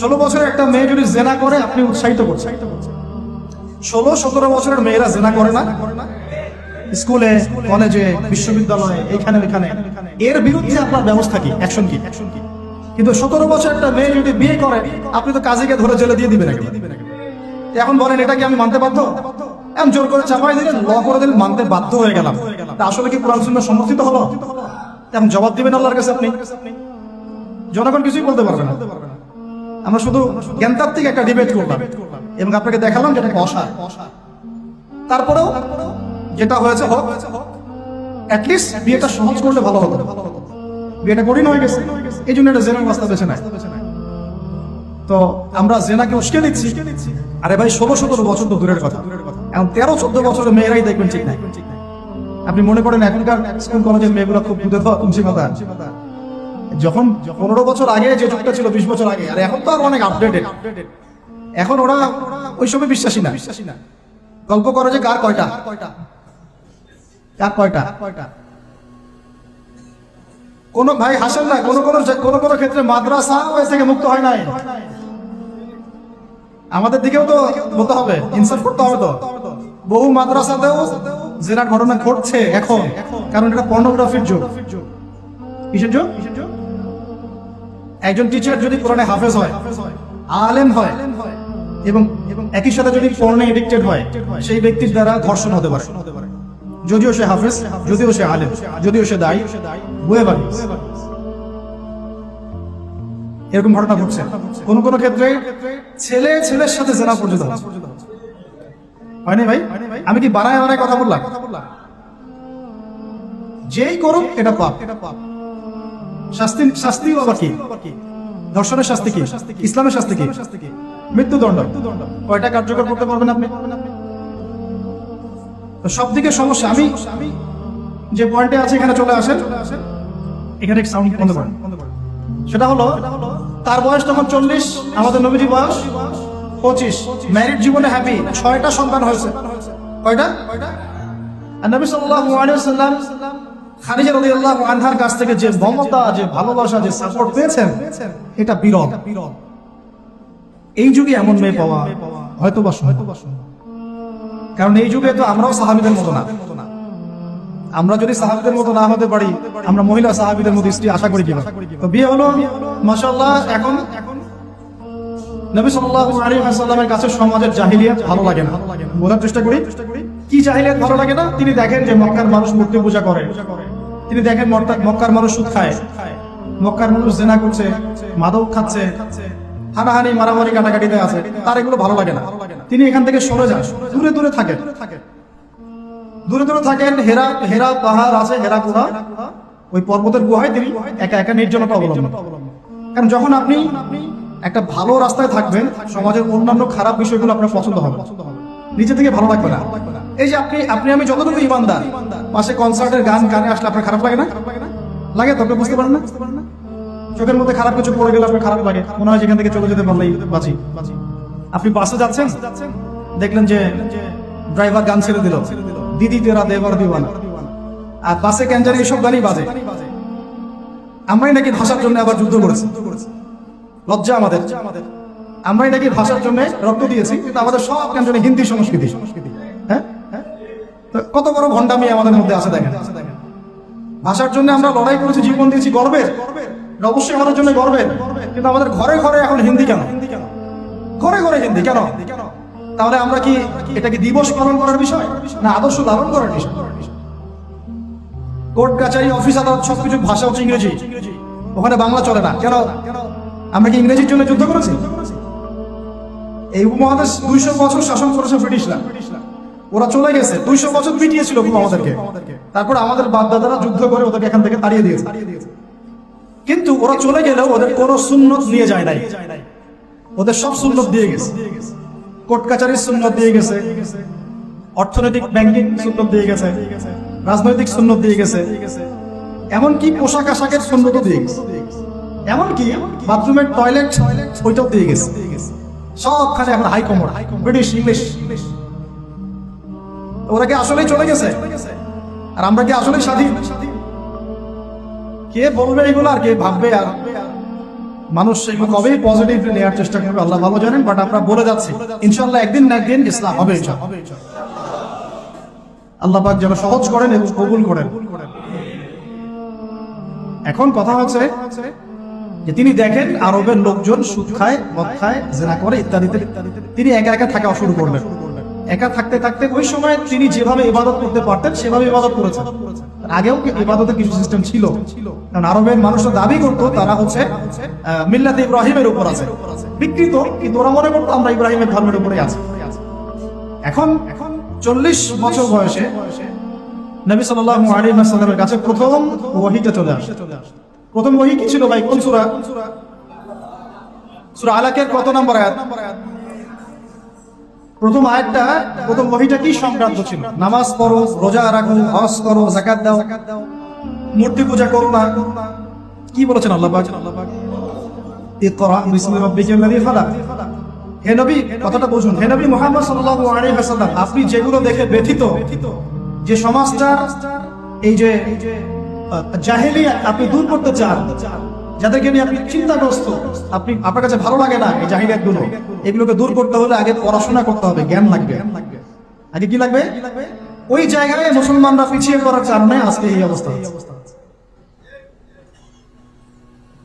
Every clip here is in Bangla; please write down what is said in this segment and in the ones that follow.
ষোলো বছরের একটা মেয়ে যদি জেনা করে, আপনি উৎসাহিত করছেন। ষোলো, সতেরো বছরের মেয়েরা জেনা করে না। স্কুলে, কলেজে, বিশ্ববিদ্যালয়ে এখানে ওইখানে। এর বিরুদ্ধে আপনার ব্যবস্থা কি? অ্যাকশন কি? কিন্তু সতেরো বছর একটা মেয়ে যদি বিয়ে করে, আপনি তো কাজীকে ধরে জেলে দিয়ে দিবেন। এখন বলেন, এটা কি আমি মানতে বাধ্য? এখন জোর করে চাপাই দিলেন, ল করে দিলেন, মানতে বাধ্য হয়ে গেলাম। তা আসলে কি কোরআন শূন্য সমর্থিত হলো? এখন জবাব দিবেন আল্লাহর কাছে আপনি। জনগণ কিছুই বলতে পারবে না। আমরা শুধু জ্ঞানতাত্ত্বিক একটা ডিবেট করলাম এবং আপনাকে দেখালাম যেটা অসার। তারপরেও যেটা হয়েছে হোক অ্যাটলিস্ট বিয়েটা সহজ করলে ভালো হতো। বিয়েটা কঠিন হয়ে গেছে। এই জন্য একটা জেনার রাস্তা বেছে নেয়। তো আমরা জেনাকে উস্কে দিচ্ছি। আরে ভাই, ষোলো সতেরো বছর তো দূরের কথা। এখন তেরো চোদ্দ বছরের মেয়েরাই দেখবেন ঠিক নাই। আপনি মনে করেন এখনকার স্কুল কলেজের মেয়েগুলো খুব দুধে তুলসীমাতা যখন পনেরো বছর আগে যে যুগটা ছিল, বিশ বছর আগে, আর এখন তো আর অনেক আপডেটেড এখন ওরা ওই সময় বিশ্বাসী না। গল্প করো যে কার কয়টা। কার কয়টা। কোন ভাই হাসেন না, কোন কোন কোন কোন ক্ষেত্রে মাদ্রাসা এ থেকে মুক্ত হয় নাই। আমাদের দিকেও তো বলতে হবে ইনসাফ করতে হবে তো। বহু মাদ্রাসাতেও জেনার ঘটনা ঘটছে এখন, কারণ এটা পর্নোগ্রাফির যুগ। কিসের যুগ? একজন টিচার যদি কোরআনে হাফেজ হয়, আলেম হয়, এবং একই সাথে যদি পর্নে এডিক্টেড হয়, সেই ব্যক্তির দ্বারা ধর্ষণ হতে পারে। যদিও সে হাফেজ, যদিও সে আলেম, যদিও সে দায়ী বয়ে বাড়ি এরকম ঘটনা ঘটছে। কোন কোন ক্ষেত্রে ছেলে ছেলের সাথে জেনা পর্যন্ত হয়নি ভাই? আমি কি বানায় বানায় কথা বললাম? যেই করুক এটা পাপ এটা পাপ। শাস্তি কি? ধর্ষণের শাস্তি কি? ইসলামের শাস্তি কি? মৃত্যুদণ্ড। কয়টা কার্যকর করতে পারবেন আপনি? সব দিকে সমস্যা, আমি যে পয়েন্টে আছে, এখানে চলে আসেন। এখানে সাউন্ড বন্ধ করেন। সেটা হলো, তার বয়স তখন চল্লিশ, আমাদের নবীজি বয়স পঁচিশ। ম্যারিড জীবনে হ্যাপি ছয়টা সন্তান হয়েছে। কয়টা? আর নবী সাল্লাল্লাহু আলাইহি ওয়াসাল্লাম খাদিজা আনহার কাছ থেকে যে মমতা, যে ভালোবাসা, যে সাপোর্ট পেয়েছেন, এটা বিরল। এই যুগে এমন মেয়ে পাওয়া হয়তো বা। কারণ এই যুগে তো আমরাও সাহাবিদের মতো না। আমরা যদি সাহাবিদের মতো না হতে পারি, আমরা মহিলা সাহাবিদের মতো স্ত্রী আশা করি কিনা তো বিয়ে হলো, মাশাআল্লাহ, এখন নবী কাছে সমাজের জাহিলিয়াত ভালো লাগে না। বোঝার চেষ্টা করি। কি জাহিলিয়াত ভালো লাগে না? তিনি দেখেন যে মক্কার মানুষ মূর্তি পূজা করে। তিনি দেখেন মক্কার মানুষ সুদ খায়। মক্কার মানুষ জেনা করছে, মাদক খাচ্ছে, হানাহানি, মারামারি কাটাকাটিতে আছে। তার এগুলো ভালো লাগে না। তিনি এখান থেকে সরে যান। দূরে দূরে থাকেন। দূরে দূরে থাকেন, হেরা হেরা পাহাড় আছে, হেরা গুহা। ওই পর্বতের গুহায় তিনি একা একা নির্জনতা অবলম্বন। কারণ যখন আপনি একটা ভালো রাস্তায় থাকবেন, সমাজের অন্যান্য খারাপ বিষয়গুলো আপনার পছন্দ হবে। নিজে থেকে ভালো লাগবে না। এই যে আপনি আপনি, আমি যতটুকু ইমানদার, পাশে কনসার্টের গান, গানে আসলে আপনার খারাপ লাগে না? লাগে তো, আপনি বুঝতে পারেন না? চোখের মধ্যে খারাপ কিছু পড়ে গেলে আপনার খারাপ লাগে। মনে হয় যেখান থেকে চলে যেতে পারলেই বাঁচি। আপনি বাসে যাচ্ছেন, দেখলেন যে ড্রাইভার গান ছেড়ে দিল। দিদি তেরা দেবার দিওয়ানা। আর বাসে ক্যান্সার এইসব গানই বাজে। আমরাই নাকি ভাষার জন্য আবার যুদ্ধ করেছি। লজ্জা আমাদের। আমরাই নাকি ভাষার জন্য রক্ত দিয়েছি, কিন্তু আমাদের সব ক্যান্সারে হিন্দি সংস্কৃতি। হ্যাঁ তো কত বড় ভণ্ডামি আমাদের মধ্যে আছে দেখেন। ভাষার জন্য আমরা লড়াই করেছি, জীবন দিয়েছি গর্বের। অবশ্যই আমাদের জন্য গর্বের। কিন্তু আমাদের ঘরে ঘরে এখন হিন্দি কেন? ঘরে ঘরে হিন্দি কেন? তাহলে আমরা কি এটা কি দিবস পালন করার বিষয়? না, আদর্শ ধারণ করার বিষয়? কোর্ট কাছারি অফিস, আদালত সবকিছু ভাষা হচ্ছে ইংরেজি। ওখানে বাংলা চলে না। কেন? আমরা কি ইংরেজির জন্য যুদ্ধ করেছি? এই উপমহাদেশ দুইশো বছর শাসন করেছে ব্রিটিশরা। ওরা চলে গেছে। দুইশো বছর পিটিয়েছিল খুব আমাদেরকে। তারপর আমাদের বাপদাদারা যুদ্ধ করে ওদেরকে এখান থেকে তাড়িয়ে দিয়েছে। কিন্তু ওরা চলে গেলেও ওদের কোনো সুন্নত নিয়ে যায় নাই। ওদের সব সুন্নত দিয়ে গেছে। কোর্ট কাচারির সুন্নত দিয়ে গেছে। অর্থনৈতিক ব্যাংকিং সুন্নত দিয়ে গেছে। রাজনৈতিক সুন্নত দিয়ে গেছে। এমনকি পোশাক আশাকের সুন্নত দিয়ে গেছে। এমনকি বাথরুমের টয়লেট ওইটাও দিয়ে গেছে। সবখানে এখন হাই কমোড ব্রিটিশ, ইংলিশ। ওরা কি আসলেই চলে গেছে? আর আমরা কি আসলেই স্বাধীন? কে বলবে এগুলো আর কে ভাববে আর? মানুষ এগুলো কবেই পজিটিভলি নেওয়ার চেষ্টা করবে, আল্লাহ ভালো জানেন বাট আমরা বলে যাচ্ছি ইনশাল্লাহ একদিন না একদিন ইসলাম হবে। আল্লাহ পাক যেন সহজ করেন এবং কবুল করেন। এখন কথা হচ্ছে যে তিনি দেখেন আরবের লোকজন সুদ খায়, মদ খায়, জেনা করে ইত্যাদিতে। তিনি একা একা থাকা শুরু করলেন। একা থাকতে থাকতে ওই সময় তিনি যেভাবে ইবাদত করতে পারতেন, সেভাবে ইবাদত করেছেন। আগেও ইবাদতের কিছু সিস্টেম ছিল? কারণ আরবের মানুষরা দাবি করতো, তারা হচ্ছে মিল্লাতে ইব্রাহিমের উপর আছে। বিকৃত, কিন্তু ওরা মনে করতো আমরা ইব্রাহিমের ধর্মের উপরে আছি। এখন এখন চল্লিশ বছর বয়সে নবী সাল্লাল্লাহু আলাইহি ওয়াসাল্লামের কাছে প্রথম ওহীটা চলে আসে। প্রথম ওহী কি ছিল ভাই? কোন সূরা? সূরা আলাকের কত নম্বর আয়াত? প্রথম আয়াতটা প্রথম ওহীটা কি? সংক্রান্ত ছিল। নামাজ পড়ো রোজা রাখো হজ করো যাকাত দাও মূর্তি পূজা করো না। কি বলেছেন আল্লাহ পাক? বুঝুন। আপনি যেগুলো দেখে ব্যথিত যে সমাজটা এই যে আহ, জাহেলিয়া আপনি দূর করতে চান যাদেরকে নিয়ে আপনি চিন্তাগ্রস্ত, আপনি, আপনার কাছে ভালো লাগে না এই জাহিলিয়াতগুলো এগুলোকে দূর করতে হলে আগে পড়াশোনা করতে হবে, জ্ঞান লাগবে। আগে কি লাগবে? ওই জায়গায় মুসলমানরা পিছিয়ে পড়ার কারণে আজকে এই অবস্থা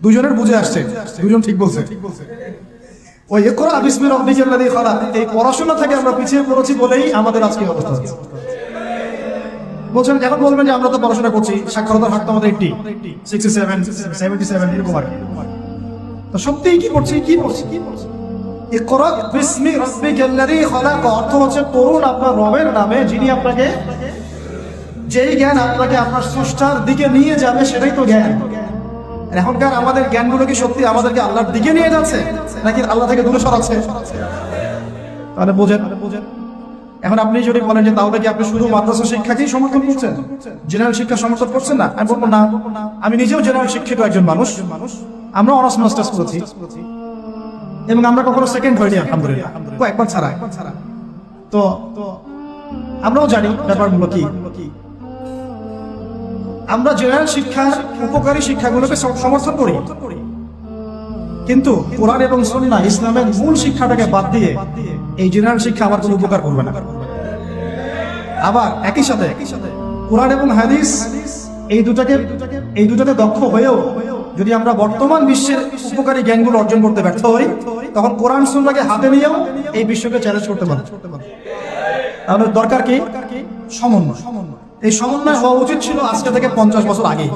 দুজনের বুঝে আসছে দুজন ঠিক বলছে। ওই এই পড়াশোনা থেকে আমরা পিছিয়ে পড়েছি বলেই আমাদের আজকে অবস্থা বলছেন, এখন বলবেন যে আমরা তো পড়াশোনা করছি, সাক্ষরতার হার আমাদের eighty sixty seven seventy seven এরকম আর কি। সত্যিই কি করছি কি করছি কি করছি যিনি আপনাকে যেই জ্ঞান আপনাকে আপনার স্রষ্টার দিকে নিয়ে যাবে, সেটাই তো জ্ঞান। এখনকার আমাদের জ্ঞানগুলো কি সত্যি আমাদেরকে দিকে নিয়ে যাচ্ছে, নাকি আল্লাহ থেকে দূরে সরাচ্ছে? তাহলে বোঝেন। এখন আপনি যদি বলেন যে তাহলে কি আপনি শুধু মাদ্রাসা শিক্ষাকেই সমর্থন করছেন? জেনারেল শিক্ষা সমর্থন করছেন না? আমি বলব না। আমি নিজেও জেনারেল শিক্ষিত একজন মানুষ। আমরা অনার্স মাস্টার্স করেছি এবং আমরা কখনো সেকেন্ড হইনি আলহামদুলিল্লাহ। একবার ছাড়া তো, আমরাও জানি ব্যাপারগুলো কি। আমরা জেনারেল শিক্ষার উপকারী শিক্ষাগুলোকে সম- সমর্থন করি। কিন্তু কোরআন এবং সন্না ইসলামের মূল শিক্ষাটাকে বাদ দিয়ে এই জেনারেল শিক্ষা আমার কোনো উপকার করবে না। আবার একই সাথে কোরআন এবং হাদিস এই দুটাকে এই দুটাতে দক্ষ হয়েও যদি আমরা বর্তমান বিশ্বের উপকারী জ্ঞানগুলো অর্জন করতে ব্যর্থ হই, তখন কোরআন সুন্নাকে হাতে নিয়েও এই বিশ্বকে চ্যালেঞ্জ করতে পারব। তাহলে দরকার কি? সমন্বয়। এই সমন্বয় হওয়া উচিত ছিল আজকে থেকে পঞ্চাশ বছর আগে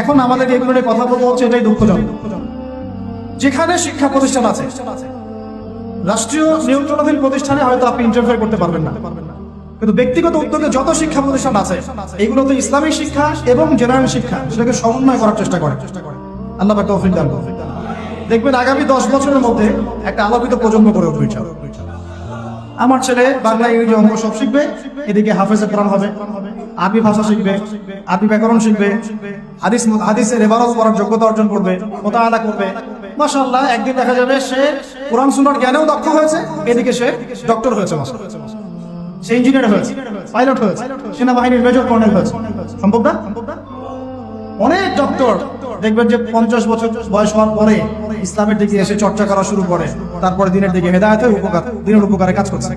এখন আমাদেরকে এগুলো কথা বলতে হচ্ছে, এটাই দুঃখজনক। যেখানে শিক্ষা প্রতিষ্ঠান আছে। রাষ্ট্রীয় নিয়ন্ত্রণাধীন প্রতিষ্ঠানে হয়তো আপনি ইন্টারফেয়ার করতে পারবেন না। কিন্তু ব্যক্তিগত উদ্যোগে যত শিক্ষা প্রতিষ্ঠান আছে, এগুলোতে ইসলামিক শিক্ষা এবং জেনারেল শিক্ষা সেটাকে সমন্বয় করার চেষ্টা করে। আল্লাহ পাক তৌফিক দান দেখবেন আগামী দশ বছরের মধ্যে একটা আলোকিত প্রজন্ম করে উঠবে আমার ছেলে বাংলা ইংরেজি অঙ্ক সব শিখবে, এদিকে হাফেজে কোরআন হবে, আরবি ভাষা শিখবে, আরবি ব্যাকরণ শিখবে, হাদিস হাদিসের এবারও পড়ার যোগ্যতা অর্জন করবে মোতাহাদা করবে মাশাআল্লাহ, একদিন দেখা যাবে সে কোরআন সুন্নাহর জ্ঞানেও দক্ষ হয়েছে, এদিকে সে ডক্টর হয়েছে সে ইঞ্জিনিয়ার হয়েছে পাইলট হয়েছে, সেনাবাহিনীর মেজর কর্নেল হয়েছে। সম্ভব না? অনেক ডক্টর দেখবেন যে পঞ্চাশ বছর বয়স হওয়ার পরে ইসলামের দিকে এসে চর্চা করা শুরু করে, তারপরে দিনের দিকে হেদায়তের উপকার, দিনের উপকারে কাজ করছে।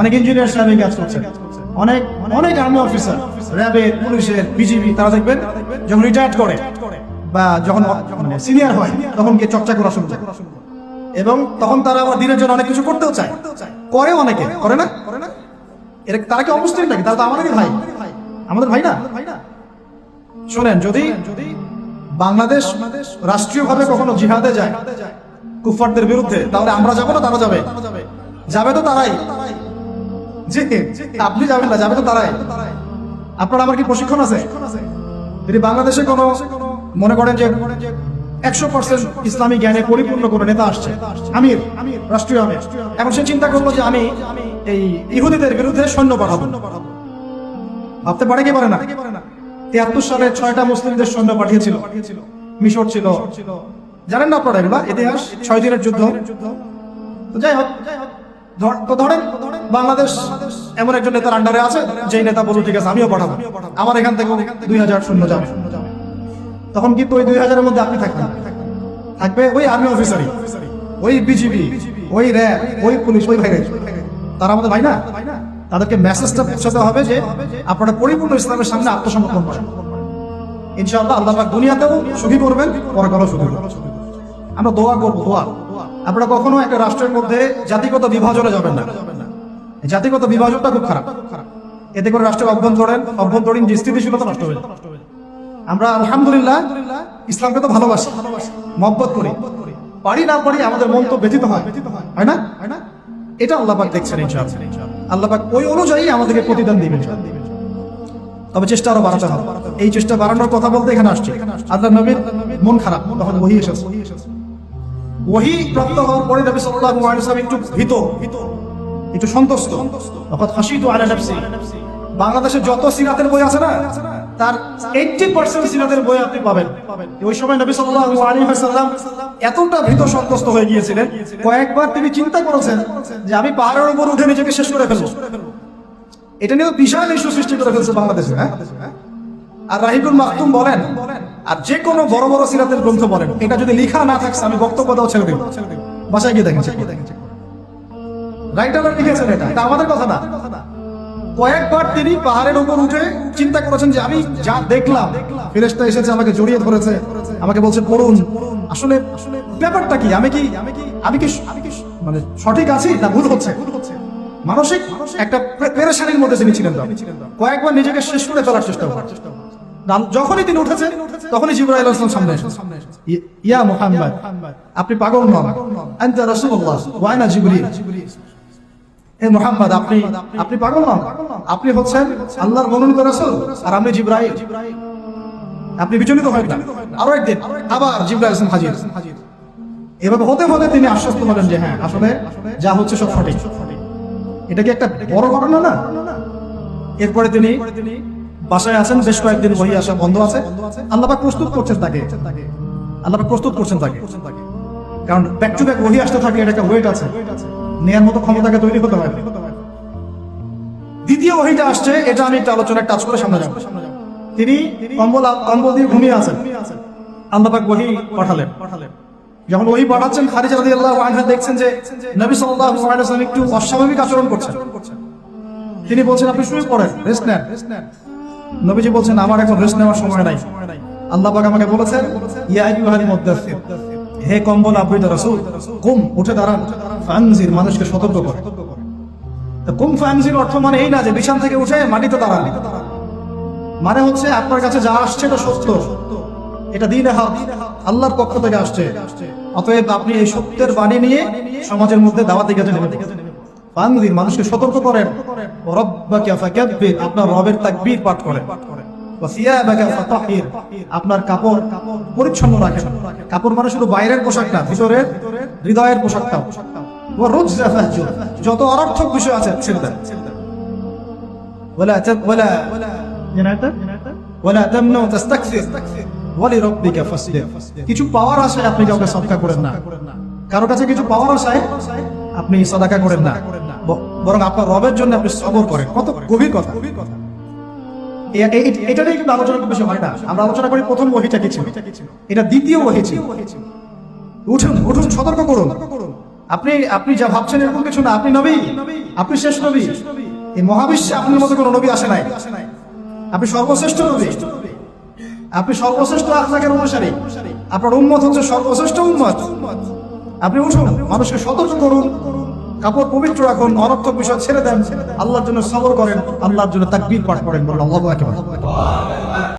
অনেক ইঞ্জিনিয়ার সাহেব কাজ করছে। অনেক অনেক আর্মি অফিসার র্যাবের, পুলিশের, বিজিবি, তারা দেখবেন যখন রিটায়ার্ড করে বা যখন মানে সিনিয়র হয়, তখন গিয়ে চর্চা করা শুরু এবং তখন তারা আবার দিনের জন্য অনেক কিছু করতেও চায়। করে অনেকে, করে না? করে না তারা কি নাকি? তারা তো আমাদেরই ভাই। আমাদের ভাই না? শোনেন, যদি যদি বাংলাদেশ রাষ্ট্রীয়ভাবে কখনো জিহাদে যায় কুফারদের বিরুদ্ধে, তাহলে আমরা যাব না, তারা যাবে। যাবে তো তারাই। আপনি যাবেন না, যাবে তো তারাই। আপনার আমার কি প্রশিক্ষণ আছে? যদি বাংলাদেশে কোনো মনে করেন যে একশো পার্সেন্ট ইসলামী জ্ঞানে পরিপূর্ণ কোনো নেতা আসছে। আমির, রাষ্ট্রীয় আমির। এখন সে চিন্তা করল যে আমি এই ইহুদিদের বিরুদ্ধে সৈন্য পাঠাবো। ভাবতে পারে কি পারে না? তিয়াত্তর সালে ছয়টা মুসলিমদের সৈন্য পাঠিয়েছিল। মিশর ছিল। জানেন না আপনারা এগুলা? ইতিহাস, ছয় দিনের যুদ্ধ। তো যাই হোক তো ধরেন বাংলাদেশ এমন একজন নেতার আন্ডারে আছে, যেই নেতা বলুন ঠিক আছে, আমিও পাঠাবো। আমার এখান থেকে দুই হাজার শূন্য যাবে। তখন কিন্তু ওই দুই হাজারের মধ্যে আপনি থাকবেন। থাকবে ওই আর্মি অফিসারই ওই বিজিবি ওই র্যাব ওই পুলিশ, ওই ভাইরাই তারা আমাদের ভাই না? তাদেরকে মেসেজটা পৌঁছাতে হবে যে আপনারা পরিপূর্ণ ইসলামের সামনে আত্মসমর্পণ করেন। ইনশাআল্লাহ আল্লাহ দুনিয়াতেও সুখী করবেন, পরকালও সুখী করবেন। আমরা দোয়া করব, দোয়া। আপনারা কখনো একটা রাষ্ট্রের মধ্যে জাতিগত বিভাজনে যাবেন না। জাতিগত বিভাজনটা খুব খারাপ। এতে করে রাষ্ট্রের অভ্যন্তরীণ অভ্যন্তরীণ যে স্থিতিশীলতা নষ্ট হয়ে যায়। আমরা আলহামদুলিল্লাহ ইসলামকে তো ভালোবাসি, মহব্বত করি। পারি না পারি আমাদের মন তো ব্যথিত হয়। হয় না? এটা আল্লাপাক দেখছেন আল্লাপাক ওই অনুযায়ী আমাদেরকে প্রতিদান দিবেন তবে চেষ্টা আরও বাড়াতে হবে। এই চেষ্টা বাড়ানোর কথা বলতে এখানে আসছে। আল্লাহ নবীর মন খারাপ, তখন ওহি এসেছে। ওহি প্রাপ্ত হওয়ার পরে নবী সাল্লাল্লাহু আলাইহি একটু ভীত, একটু সন্তুষ্ট। তখন হাসিতু আলা নাফসি। বাংলাদেশের যত সিরাতের বই আছে না তার পার্সেন্ট সিরাতের বই আপনি পাবেন। ওই সময় নবী এতটা ভীত সন্তুষ্ট হয়ে গিয়েছিলেন, কয়েকবার তিনি চিন্তা করেছেন যে আমি পাহাড়ের উপর উঠে নিজেকে শেষ করে ফেলব। এটা বিশাল ইস্যু সৃষ্টি করে ফেলছে বাংলাদেশে হ্যাঁ? আর রাহিবুল মাহতুম বলেন, আর যে কোনো বড় বড় সিরাতের গ্রন্থ বলেন। এটা যদি লিখা না থাকছে, আমি বক্তব্য দাও ছেড়ে দিব। বাসায় গিয়ে দেখেন রাইটাররা লিখেছেন এটা এটা আমাদের কথা না। কয়েকবার তিনি পাহাড়ের উপর উঠে চিন্তা করেছেন যে আমি যা দেখলাম, ফেরেশতা এসেছে, আমাকে জড়িয়ে ধরেছে, আমাকে বলছে, পড়ুন। আসলে ব্যাপারটা কি? আমি কি আমি কি মানে সঠিক আছি না ভুল হচ্ছে? মানসিক একটা পেরেশানির মধ্যে তিনি ছিলেন কয়েকবার নিজেকে শেষ করে ফেলার চেষ্টা করেন। না- যখনই তিনি উঠেছেন, তখনই জিবরাইল আলাইহিস সামনে ইয়া মুহাম্মদ, আপনি পাগল নন। আনতা রাসূলুল্লাহ, ওয়া আনা হে মুহাম্মদ, আপনি আপনি পাগল নন। আপনি হচ্ছেন আল্লাহর মনোনীত রাসূল, আর আমি জিবরাইল। আপনি বিচলিত হবেন না আরও একদিন আবার জিবরাইল আলাইহিস হাজির। এভাবে হতে হতে তিনি আশ্বস্ত হলেন যে হ্যাঁ আসলে যা হচ্ছে সব সঠিক। এটা কি একটা বড় ঘটনা না? এরপরে তিনি বাসায় আছেন, বেশ কয়েকদিন বহি আসা বন্ধ আছে। আল্লাপাক প্রস্তুত করছেন তাকে। আল্লাপাক প্রস্তুত করছেন তাকে। কারণ ব্যাক টু ব্যাক বহি আসতে থাকে এটা একটা ওয়েট আছে। নেয়ার মতো ক্ষমতাকে তৈরি হতে হয় দ্বিতীয় ওহিটা আসছে, এটা আমি একটা আলোচনায় টাচ করে সামনে যাব। তিনি কম্বল কম্বল দিয়ে ঘুমিয়ে আছেন। আল্লাপাক বহি পাঠালেন। যখন ওই পাঠাচ্ছেন, খাদিজা রাদিয়াল্লাহু আনহা দেখছেন যে নবী সাল্লাল্লাহু আলাইহি একটু অস্বাভাবিক আচরণ করছেন। তিনি বলছেন, আপনি শুয়ে পড়েন রেস্ট নেন। নবীজি বলছেন, আমার এখন রেস্ট নেওয়ার সময় নাই। আল্লাহ পাক আমাকে বলেছেন, ইয়া আইয়ুহাল মুদ্দাসসির হে কম্বল আবৃত রাসূল, কুম, উঠে দাঁড়ান। মানুষকে সতর্ক করে। কুম, ফানজির অর্থ মানে এই না যে বিছান থেকে উঠে মাটিতে দাঁড়ান। মানে হচ্ছে আপনার কাছে যা আসছে এটা সত্য। এটা দিন হক, আল্লাহর পক্ষ থেকে আসছে। অতএব আপনি এই সত্যের বাণী নিয়ে সমাজের মধ্যে দাওয়াতে ফানজির মানুষকে সতর্ক করেন। রব্বাকা ফাকাব্বির, আপনার রবের তাকবীর পাঠ করেন। আপনার কাপড় পরিচ্ছন্ন রাখেন। কাপড় মানে শুধু বাইরের পোশাক না ভিতরের হৃদয়ের পোশাকটাও। যত অনর্থক বিষয় আছে, ছেড়ে দেন। কিছু পাওয়ার আশায় আপনি কাউকে সদকা করেন না। কারও কাছে কিছু পাওয়ার আপনি সদাকা করেন না। বরং আপনার রবের জন্য আপনি সবর করেন। কত গভীর কথা। এটা নিয়ে কিন্তু আলোচনা খুব বেশি হয় না। আমরা আলোচনা করি প্রথম এটা দ্বিতীয় উঠুন উঠুন, সতর্ক করুন। আপনি আপনি যা ভাবছেন এরকম কিছু না। আপনি নবী। আপনি শেষ নবী। এই মহাবিশ্বে আপনার মতো কোনো নবী আসে নাই। আপনি সর্বশ্রেষ্ঠ নবী। আপনি সর্বশ্রেষ্ঠ আখলাকের অনুসারী। আপনার উম্মত হচ্ছে সর্বশ্রেষ্ঠ উম্মত। আপনি উঠুন, মানুষকে সতর্ক করুন। কাপড় পবিত্র রাখুন, অনর্থক বিষয় ছেড়ে দেন। আল্লাহর জন্য সবর করেন, আল্লাহর জন্য তাকবীর পাঠ করেন বলেন, আল্লাহু আকবার।